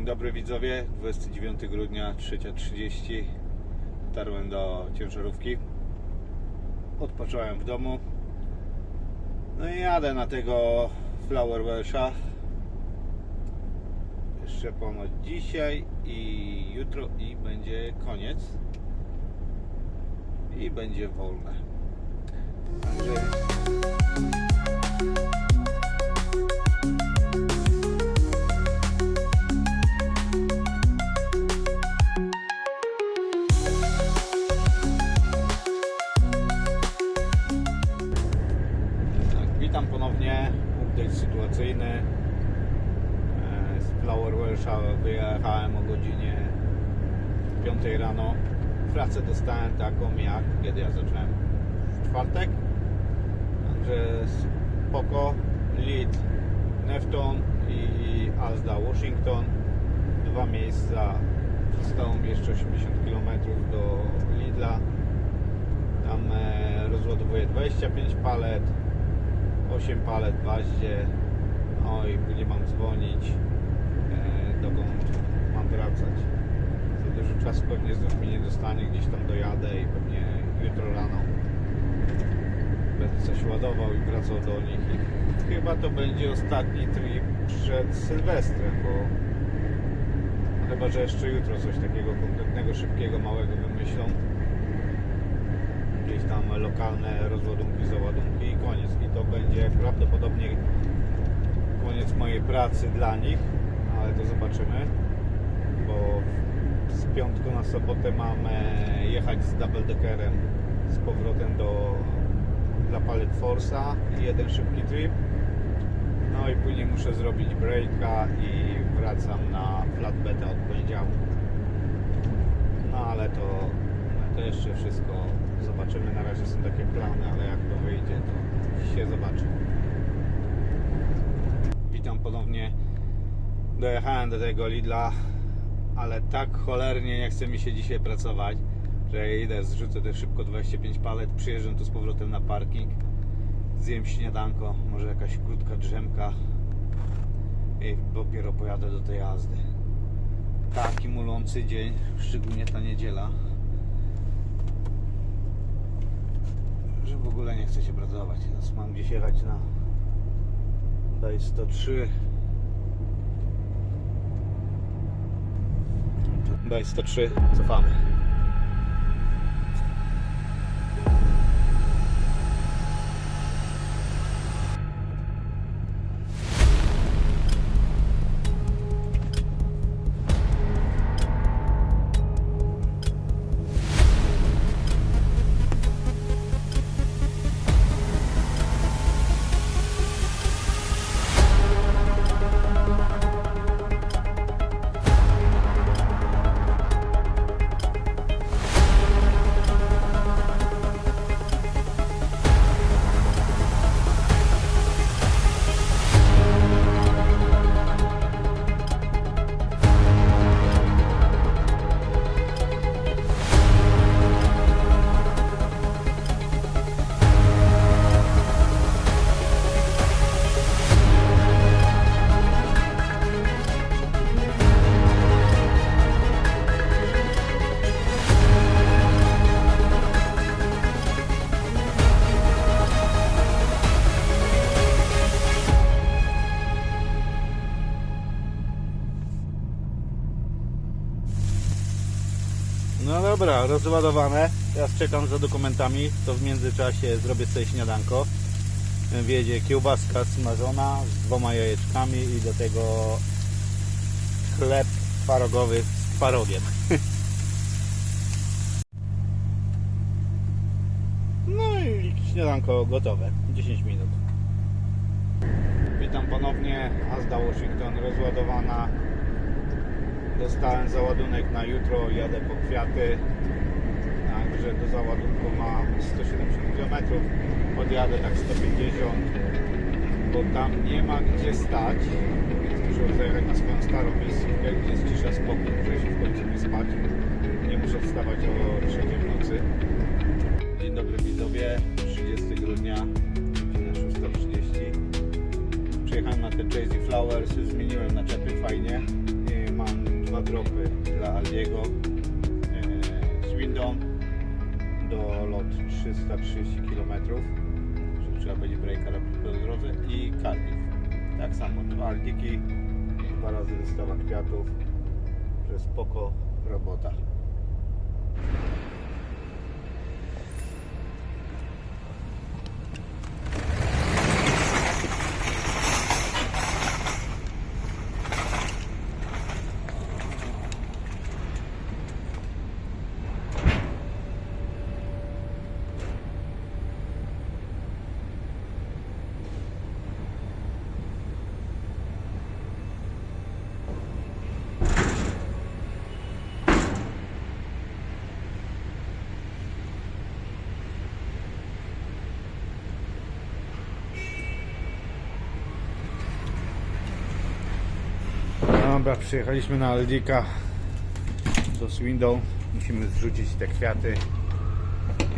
Dzień dobry widzowie, 29 grudnia, 3.30 Dotarłem do ciężarówki. Odpocząłem w domu. No i jadę na tego Flower Welsha. Jeszcze ponoć dzisiaj i jutro i będzie koniec. I będzie wolne. Także witam ponownie. Update sytuacyjny. E, Z Flower Welsha wyjechałem o godzinie 5 rano. Pracę dostałem taką jak kiedy ja zacząłem w czwartek. Także spoko. Lead Nefton i Asda Washington. Dwa miejsca. Zostało mi jeszcze 80 km do Lidla. Tam e, rozładowuję 25 palet, 8 palet w bazie. No i mam dzwonić, e, dokąd mam wracać. Za dużo czasu pewnie znów mi nie dostanie, gdzieś tam dojadę i pewnie jutro rano będę coś ładował i wracał do nich. I chyba to będzie ostatni trip przed Sylwestrem, bo chyba, że jeszcze jutro coś takiego konkretnego, szybkiego, małego wymyślą gdzieś tam lokalne rozładunki, załadunki koniec. I to będzie prawdopodobnie koniec mojej pracy dla nich, ale to zobaczymy, bo z piątku na sobotę mam e, jechać z double deckerem z powrotem do dla Pallet Force'a i jeden szybki trip. No i później muszę zrobić breaka i wracam na flatbeda od poniedziałku. No ale to, to jeszcze wszystko zobaczymy. Na razie są takie plany, ale jak to wyjdzie, to się zobaczy. Witam ponownie. Dojechałem do tego Lidla, ale tak cholernie nie chce mi się dzisiaj pracować, że idę, zrzucę te szybko 25 palet, przyjeżdżam tu z powrotem na parking, zjem śniadanko, może jakaś krótka drzemka i dopiero pojadę do tej jazdy. Taki mulący dzień, szczególnie ta niedziela. Że w ogóle nie chce się pracować. Teraz mam gdzieś jechać na daj 103 daj 103 cofamy No dobra, rozładowane. Teraz czekam za dokumentami. To w międzyczasie zrobię sobie śniadanko. Wiedzie kiełbaska smażona z dwoma jajeczkami i do tego chleb twarogowy z twarogiem. No i śniadanko gotowe. 10 minut. Witam ponownie. Azda Washington rozładowana. Dostałem załadunek na jutro, jadę po kwiaty. Także do załadunku mam 170 km. Podjadę tak 150, bo tam nie ma gdzie stać. Więc muszę zajechać na swoją starą miejscówkę, gdzie jest cisza spokój, muszę się w końcu nie spać. Nie muszę wstawać o 3 w nocy. Dzień dobry widzowie, 30 grudnia, godzina 6.30. Przyjechałem na te Jazzy Flowers, zmieniłem naczepy fajnie. Dropy dla Aldiego. E, Swindon do lot 330 km. że Trzeba będzie robić po drodze i Cardiff. Tak samo dwa Aldiki, dwa razy wystawa kwiatów. Że spoko robota. Dobra, przyjechaliśmy na Aldika do Swindon. Musimy zrzucić te kwiaty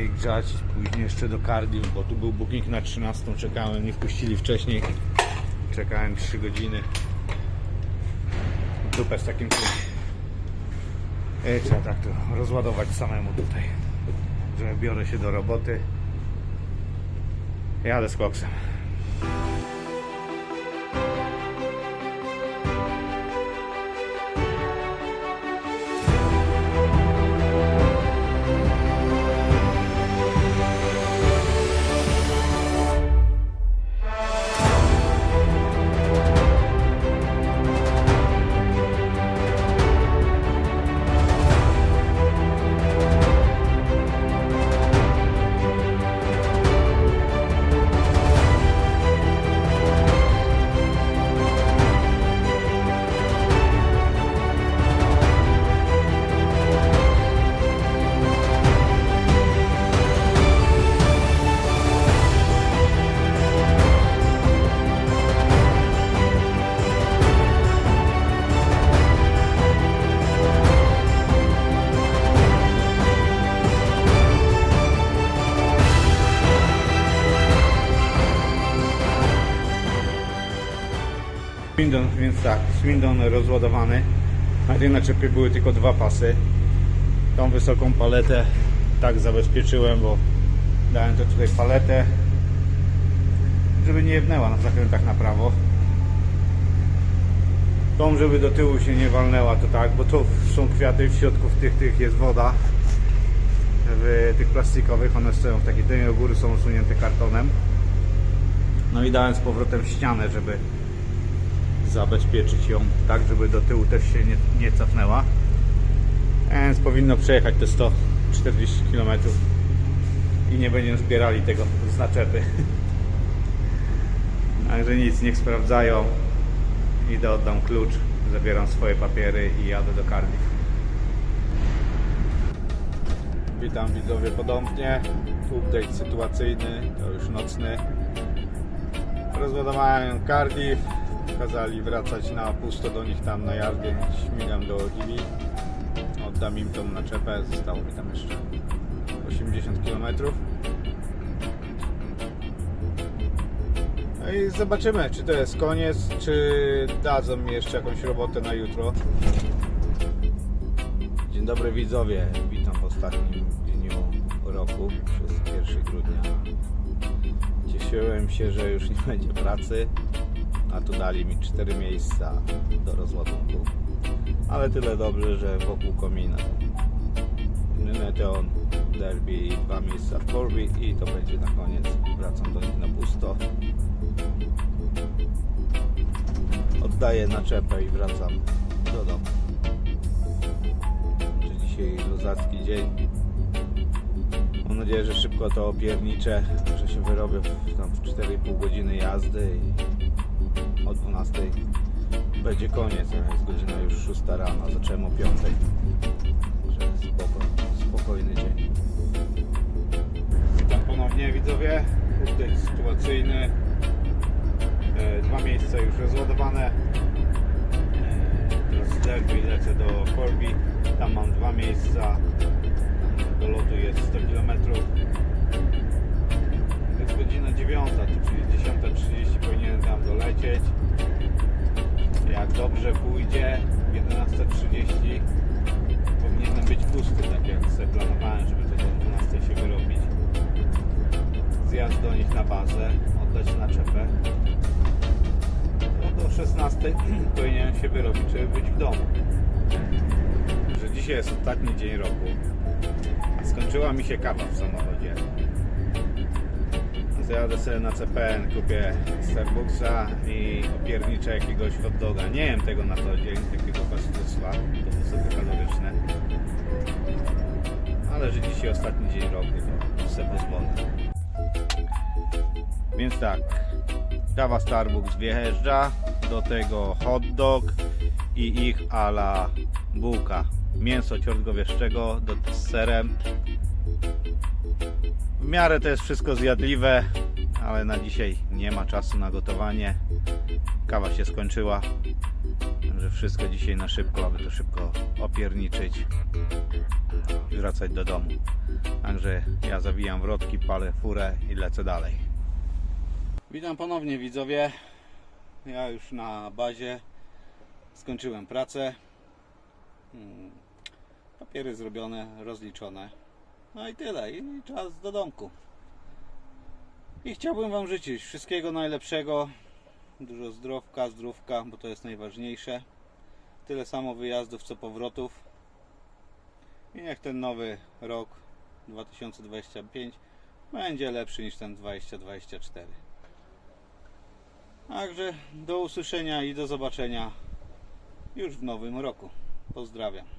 i grzać. Później jeszcze do Cardiff, bo tu był booking na 13. Czekałem, nie wpuścili wcześniej. Czekałem 3 godziny. Dupę z takim czymś. I trzeba tak to rozładować samemu tutaj. Że biorę się do roboty. Jadę z koksem. Swindon, więc tak, Swindon rozładowany. Na tej naczepie były tylko dwa pasy. Tą wysoką paletę tak zabezpieczyłem, bo dałem to tutaj paletę, żeby nie jebnęła na zakrętach na prawo. Tą, żeby do tyłu się nie walnęła, to tak, bo tu są kwiaty, w środku w tych, tych jest woda. W tych plastikowych, one stoją w takiej dymie, u góry są usunięte kartonem. No i dałem z powrotem ścianę, żeby zabezpieczyć ją tak, żeby do tyłu też się nie, nie cofnęła. Więc powinno przejechać te 140 km i nie będziemy zbierali tego z naczepy. Także nic, niech sprawdzają. Idę, oddam klucz, zabieram swoje papiery i jadę do Cardiff. Witam widzowie podobnie. Update sytuacyjny, to już nocny. Rozładowałem Cardiff, kazali wracać na pusto do nich tam na jardy. Śmigam do Oliwii. Oddam im tą naczepę, zostało mi tam jeszcze 80 km. No i zobaczymy, czy to jest koniec, czy dadzą mi jeszcze jakąś robotę na jutro. Dzień dobry widzowie, witam w ostatnim dniu roku, 1 grudnia. Cieszyłem się, że już nie będzie pracy, a tu dali mi 4 miejsca do rozładunku. Ale tyle dobrze, że wokół komina. Neteon, Derby dwa miejsca w Corby i to będzie na koniec. Wracam do nich na pusto. Oddaję naczepę i wracam do domu. Czy dzisiaj luzacki dzień. Mam nadzieję, że szybko to opierniczę, że się wyrobię w, tam w 4,5 godziny jazdy i o 12 będzie koniec, jest godzina już 6 rano, zacząłem o 5. Także spoko, spokojny dzień. Witam ponownie widzowie, update sytuacyjny. E, Dwa miejsca już rozładowane. E, Teraz z lecę do Corby. Tam mam dwa miejsca. Do lotu jest 100 km. Jest godzina 9, czyli 10.30 powinienem tam dolecieć. Jak dobrze pójdzie, 11.30 powinienem być pusty, tak jak sobie planowałem, żeby tylko o 12 się wyrobić. Zjazd do nich na bazę, oddać naczepę. No do 16 powinienem się wyrobić, żeby być w domu. Że dzisiaj jest ostatni dzień roku. Skończyła mi się kawa w samochodzie. Zjadę sobie na CPN, kupię Starbucksa i opierniczę jakiegoś hot doga. Nie jem tego na co dzień, takiego fastfoodstwa, to wysokokaloryczne. Ale że dzisiaj ostatni dzień roku, to sobie pozwolę. Więc tak, kawa Starbucks wjeżdża, do tego hot dog i ich ala bułka. Mięso ciorgowieszczego z serem. W miarę to jest wszystko zjadliwe, ale na dzisiaj nie ma czasu na gotowanie. Kawa się skończyła, także wszystko dzisiaj na szybko, aby to szybko opierniczyć i wracać do domu. Także ja zawijam wrotki, palę furę i lecę dalej. Witam ponownie widzowie. Ja już na bazie skończyłem pracę. Hmm, Papiery zrobione, rozliczone. No i tyle. I czas do domku. I chciałbym Wam życzyć wszystkiego najlepszego. Dużo zdrowka, zdrówka, bo to jest najważniejsze. Tyle samo wyjazdów, co powrotów. I niech ten nowy rok 2025 będzie lepszy niż ten 2024. Także do usłyszenia i do zobaczenia już w nowym roku. Pozdrawiam.